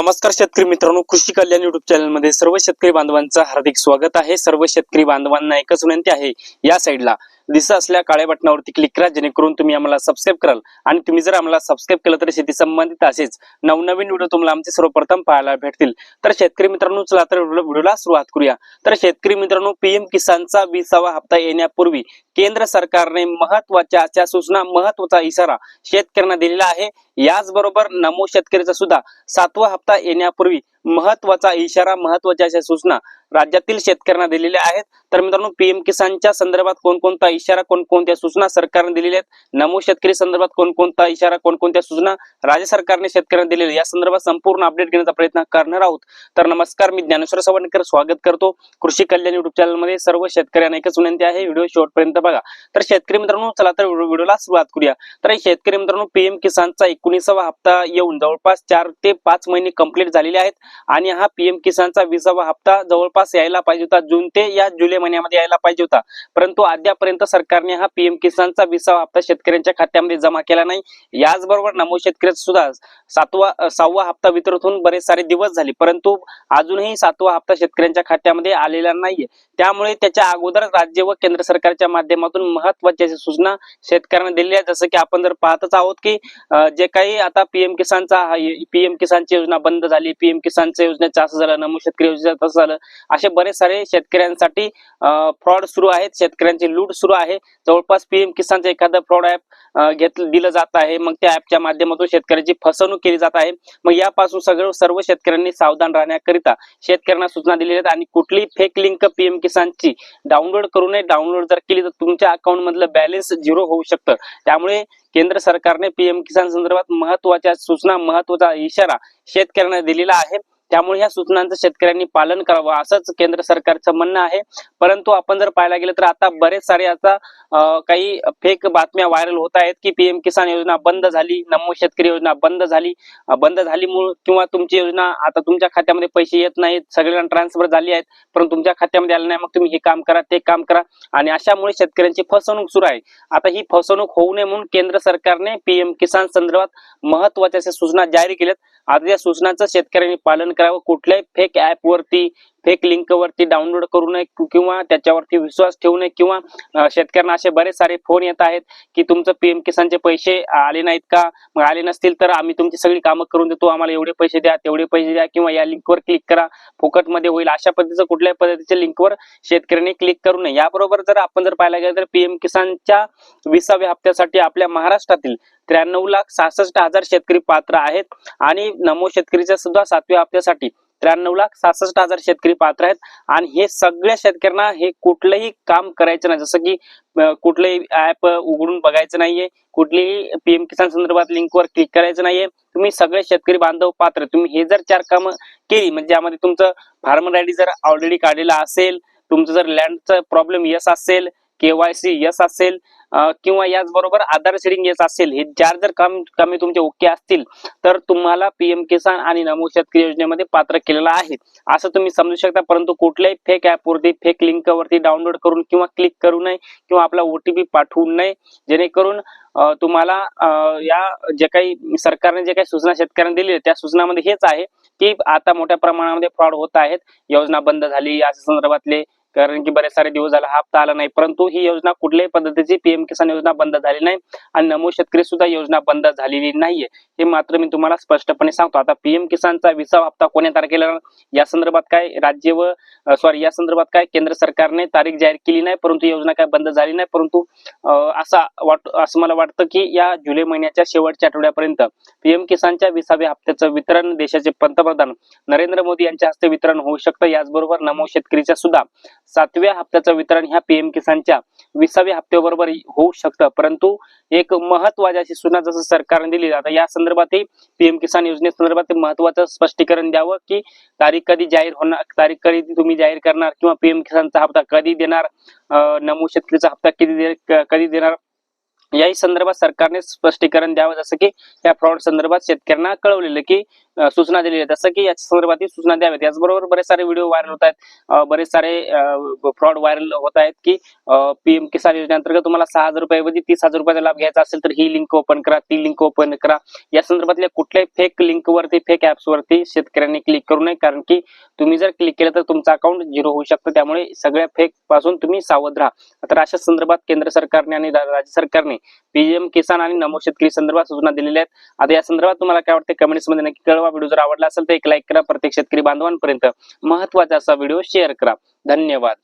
नमस्कार शेतकरी मित्रांनो कृषी कल्याण युट्यूब चॅनलमध्ये सर्व शेतकरी बांधवांचं हार्दिक स्वागत आहे. सर्व शेतकरी बांधवांना एकच विनंती आहे या साईडला दिसत असल्या काळ्या बटनावरती क्लिक करा जेणेकरून तुम्ही आम्हाला सबस्क्राईब कराल. आणि तुम्ही जर आम्हाला सबस्क्राईब केलं तर शेती संबंधित असेच नवनवीन व्हिडिओ तुम्हाला आमचे सर्वप्रथम पाहायला भेटतील. तर शेतकरी मित्रांनो चला तर व्हिडिओला सुरुवात करूया. तर शेतकरी मित्रांनो पीएम किसानचा विसावा हप्ता येण्यापूर्वी केंद्र सरकारने महत्त्वाच्या अशा सूचना महत्त्वाचा इशारा शेतकऱ्यांना दिलेला आहे. याचबरोबर नमो शेतकरीचा सुद्धा सातवा हप्ता येण्यापूर्वी महत्त्वाचा इशारा महत्त्वाच्या अशा सूचना राज्यातील शेतकऱ्यांना दिलेल्या आहेत. तर मित्रांनो पीएम किसानच्या संदर्भात कोणकोणता इशारा कोणकोणत्या सूचना सरकारने दिलेल्या आहेत? नमो शेतकरी संदर्भात कोणकोणता इशारा कोणकोणत्या सूचना राज्य सरकारने शेतकऱ्यांना दिलेल्या या संदर्भात संपूर्ण अपडेट घेण्याचा प्रयत्न करणार आहोत. तर नमस्कार मी ज्ञानेश्वर सवणकर स्वागत करतो. कृषी कल्याण युट्यूब चॅनलमध्ये सर्व शेतकऱ्यांना एकच विनंती आहे व्हिडिओ शेवटपर्यंत बघा. तर शेतकरी मित्रांनो चला तर व्हिडिओ- व्हिडिओला सुरुवात करूया. तर शेतकरी मित्रांनो पीएम किसानचा एकोणीसावा हप्ता येऊन जवळपास चार ते पाच महिने कंप्लीट झालेले आहेत. आणि हा पीएम किसानचा विसावा हप्ता जवळपास यायला पाहिजे होता. जून ते या जुलै महिन्यामध्ये यायला पाहिजे होता. परंतु अद्यापर्यंत सरकारने हा पीएम किसानचा विसावा हप्ता शेतकऱ्यांच्या खात्यामध्ये जमा केला नाही. याचबरोबर नमो शेतकऱ्याचा सुद्धा सातवा सहावा हप्ता वितरित होऊन बरेच सारे दिवस झाले. परंतु अजूनही सातवा हप्ता शेतकऱ्यांच्या खात्यामध्ये आलेला नाहीये. त्यामुळे त्याच्या अगोदर राज्य व केंद्र सरकारच्या माध्यमातून महत्त्वाच्या सूचना शेतकऱ्यांना दिलेल्या आहेत. जसं की आपण जर पाहतच आहोत की जे काही आता पीएम किसानचा पीएम किसानची योजना बंद झाली पीएम किसानच्या योजनेचं असं झालं नमो शेतकरी योजनेचं तसं झालं असे बरेच सारे शेतकऱ्यांसाठी फ्रॉड सुरू आहेत शेतकऱ्यांची लूट सुरू आहे. जवळपास पीएम किसानचं एखादं फ्रॉड ऍप घेत दिलं जात आहे. मग त्या ऍपच्या माध्यमातून शेतकऱ्याची फसवणूक केली जात आहे. मग यापासून सगळं सर्व शेतकऱ्यांनी सावधान राहण्याकरिता शेतकऱ्यांना सूचना दिलेल्या आहेत आणि कुठली फेक लिंक पीएम किसानची डाउनलोड करू नये. डाउनलोड जर केली तर तुमच्या अकाउंट मधलं बॅलन्स झिरो होऊ शकतं. त्यामुळे केंद्र सरकारने पीएम किसान संदर्भात महत्त्वाच्या सूचना महत्त्वाचा इशारा शेतकऱ्यांना दिलेला आहे. त्यामुळे या सूचनांचं शेतकऱ्यांनी पालन करावं असंच केंद्र सरकारचं म्हणणं आहे. परंतु आपण जर पाहायला गेलं तर आता बरेच सारे आता काही फेक बातम्या व्हायरल होत आहेत की पीएम किसान योजना बंद झाली नमो शेतकरी योजना बंद झाली बंद झाली किंवा तुमची योजना आता तुमच्या खात्यामध्ये पैसे येत नाहीत सगळ्यांना ट्रान्सफर झाली आहेत परंतु तुमच्या खात्यामध्ये आले नाही मग तुम्ही हे काम करा ते काम करा. आणि अशामुळे शेतकऱ्यांची फसवणूक सुरू आहे. आता ही फसवणूक होऊ नये म्हणून केंद्र सरकारने पीएम किसान संदर्भात महत्त्वाच्या सूचना जारी केल्यात. आता या सूचनांचं शेतकऱ्यांनी पालन करावं. कुठल्याही फेक ऍप वरती फेक लिंक वरती डाउनलोड करू नये किंवा त्याच्यावरती विश्वास ठेवू नये किंवा शेतकऱ्यांना असे बरेच सारे फोन येत आहेत की तुमचं पीएम किसानचे पैसे आले नाहीत का? मग आले नसतील तर आम्ही तुमची सगळी कामं करून देतो. आम्हाला एवढे पैसे द्या तेवढे पैसे द्या किंवा या लिंकवर क्लिक करा. फुकटमध्ये होईल. अशा पद्धतीचं कुठल्याही पद्धतीच्या लिंकवर शेतकऱ्यांनी क्लिक करू नये. याबरोबर जर आपण जर पाहायला गेलं तर पीएम किसानच्या विसाव्या हप्त्यासाठी आपल्या महाराष्ट्रातील त्र्याण्णव लाख सहासष्ट हजार शेतकरी पात्र आहेत. आणि नमो शेतकरीच्या सुद्धा सातव्या हप्त्यासाठी त्र्याण्णव लाख सहासष्ट हजार शेतकरी पात्र आहेत. आणि हे सगळ्या शेतकऱ्यांना हे कुठलंही काम करायचं नाही. जसं की कुठलंही ऍप उघडून बघायचं नाहीये. कुठलीही पीएम किसान संदर्भात लिंकवर क्लिक करायचं नाहीये. तुम्ही सगळे शेतकरी बांधव पात्र तुम्ही हे जर चार कामं केली म्हणजे यामध्ये तुमचं फार्मर आयडी जर ऑलरेडी काढलेला असेल तुमचं जर लँडचा प्रॉब्लेम यस असेल केवायसी यस असेल किंवा याचबरोबर आधार सिरिंग येत असेल हे चार जर काम कामे तुमचे ओके असतील तर तुम्हाला पीएम किसान आणि नमो शेतकरी योजनेमध्ये पात्र केलेलं आहे. असं तुम्ही समजू शकता परंतु कुठल्याही फेक ऍप वरती फेक लिंकवरती डाउनलोड करून किंवा क्लिक करू नये किंवा आपला ओटीपी पाठवू नये. जेणेकरून तुम्हाला या जे काही सरकारने जे काही सूचना शेतकऱ्यांना दिली त्या सूचनामध्ये हेच आहे की आता मोठ्या प्रमाणामध्ये फ्रॉड होत आहेत योजना बंद झाली या संदर्भातले कारण की बरेच सारे दिवस झाला हप्ता आला नाही. परंतु ही योजना कुठल्याही पद्धतीची पीएम किसान योजना बंद झाली नाही आणि नमो शेतकरी सुद्धा योजना बंद झालेली नाहीये. हे मात्र मी तुम्हाला स्पष्टपणे सांगतो. आता पीएम किसानचा विसावा हप्ता कोण्या तारखेला या संदर्भात काय राज्य व सॉरी या संदर्भात काय केंद्र सरकारने तारीख जाहीर केली नाही? परंतु योजना काय बंद झाली नाही? परंतु असा वाट असं मला वाटतं की या जुलै महिन्याच्या शेवटच्या आठवड्यापर्यंत पीएम किसानच्या विसाव्या हप्त्याचं वितरण देशाचे पंतप्रधान नरेंद्र मोदी यांच्या हस्ते वितरण होऊ शकतं. याचबरोबर नमो शेतकरीच्या सुद्धा सातव्या हप्त्याचं वितरण ह्या पीएम किसानच्या विसाव्या हप्त्याबरोबर होऊ शकतं. परंतु एक महत्वाची सूचना जसं सरकारने दिली आता या संदर्भातही पीएम किसान योजनेसंदर्भात महत्वाचं स्पष्टीकरण द्यावं की तारीख कधी जाहीर होणार तारीख कधी तुम्ही जाहीर करणार किंवा पीएम किसानचा हप्ता कधी देणार अं, शेतकरीचा हप्ता कधी कधी देणार? याही संदर्भात सरकारने स्पष्टीकरण द्यावं जसं की या फ्रॉड संदर्भात शेतकऱ्यांना कळवलेलं की सूचना दिलेल्या आहेत जसं की याच्या संदर्भातील सूचना द्याव्यात. याचबरोबर बरेच सारे व्हिडिओ व्हायरल होत आहेत. बरेच सारे फ्रॉड व्हायरल होत आहेत की पीएम किसान योजनेअंतर्गत तुम्हाला सहा हजार रुपयाऐवजी तीस हजार रुपयाचा लाभ घ्यायचा असेल तर ही लिंक ओपन करा. ती लिंक ओपन करा. या संदर्भातल्या कुठल्याही फेक लिंक वरती फेक ऍप्सवरती शेतकऱ्यांनी क्लिक करू नये. कारण की तुम्ही जर क्लिक केलं तर तुमचं अकाउंट झिरो होऊ शकतं. त्यामुळे सगळ्या फेकपासून तुम्ही सावध राहा. तर अशा संदर्भात केंद्र सरकारने आणि राज्य सरकारने पीएम किसान आणि नमो शेतकरी संदर्भात सूचना दिलेल्या आहेत. आता या संदर्भात तुम्हाला काय वाटतं? कमेंट्स नक्की नक्की कळवा व्हिडिओ जर आवडला असेल तर एक लाईक करा. प्रत्येक शेतकरी बांधवांपर्यंत महत्त्वाचा असा व्हिडिओ शेअर करा. धन्यवाद.